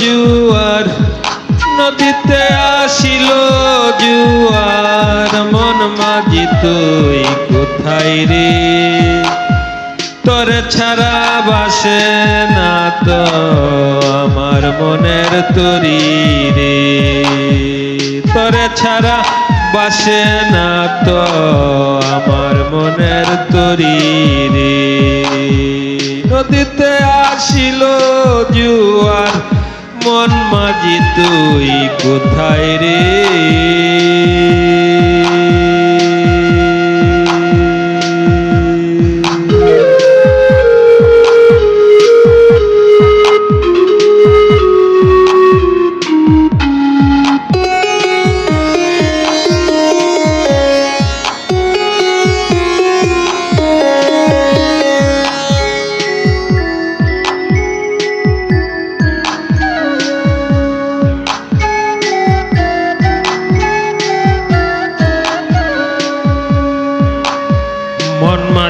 জুয়ার, নদীতে আসিল জুয়ার। মন মাঝি তুই কোথায় রে? তোর ছাড়া বাসে না তো আমার মনের তরি রে। তোরে ছাড়া বাসে না তো আমার মনের তরি রে। নদীতে আসিল জুয়ার মন মাঝি তুই কোথায় রে?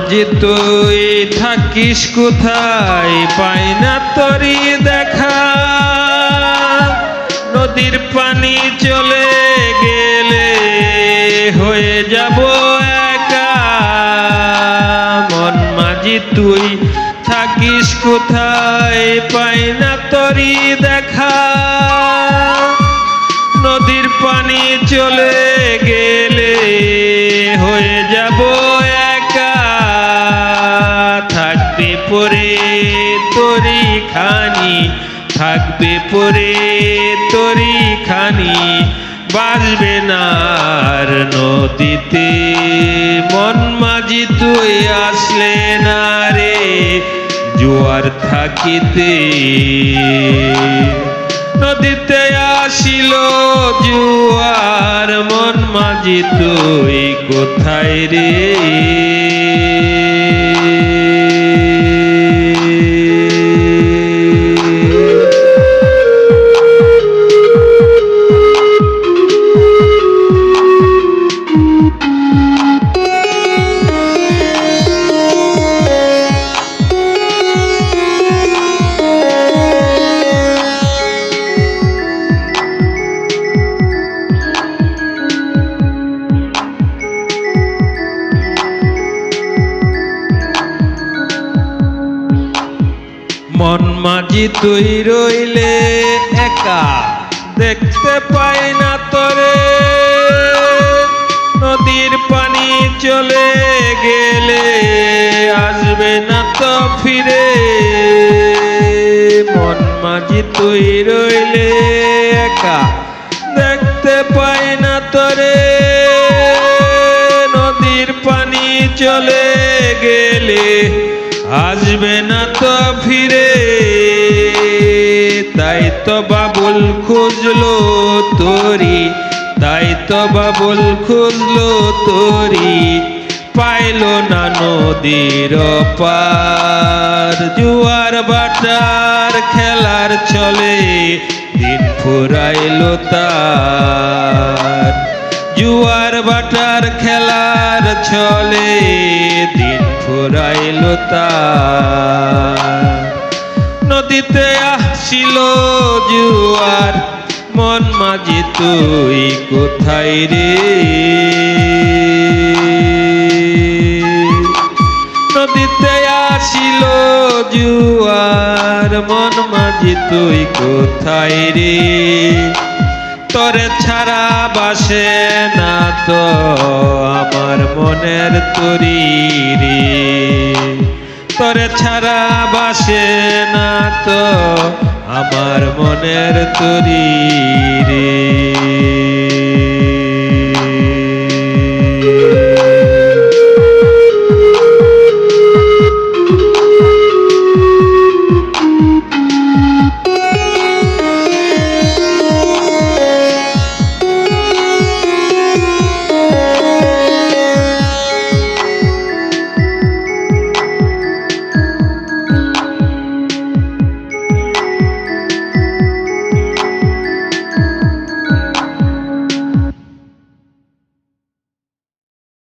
মাঝে তুই থাকিস কোথায়, পাই না তরি দেখা। নদীর পানি চলে গেলে হয়ে যাব একা। মন মাঝি তুই থাকিস কোথায়, পাই না তরি দেখা। নদীর পানি চলে পরে তরি খানি, থাকবে পরে তরি খানি বাজবে না আর নদীতে। মন মাঝি তুই আসলে না রে, জোয়ার থাকিতে। নদীতে আসিল জুয়ার, মন মাঝি তুই কোথায় রে? মন মাঝি তুই রইলে একা। দেখতে পাই না তোরে। চলে গেলে আসবে না তো ফিরে। মন মাঝি তুই রইলে একা দেখতে পাই না তোরে। নদীর পানি চলে গেলে আসবে না তো ফিরে। তাই তো বাবুল খুঁজলো তোরি তাই তো বাবুল খুঁজলো তোরি, পাইল না নদীর পার। জুয়ার বাটার খেলার চলে দিন ফুরাইলো তার। জুয়ার বাটার খেলার চলে দিন ফুরাইল তার। মাঝি তুই কোথায় রে? নদীতে আসিল জুয়ার মন, মাঝি তুই কোথায় রে? তোরে ছাড়া বাসে না তো আমার মনের তরি রে। তোরে ছাড়া বাসে না তো আমার মনের তুরি রে।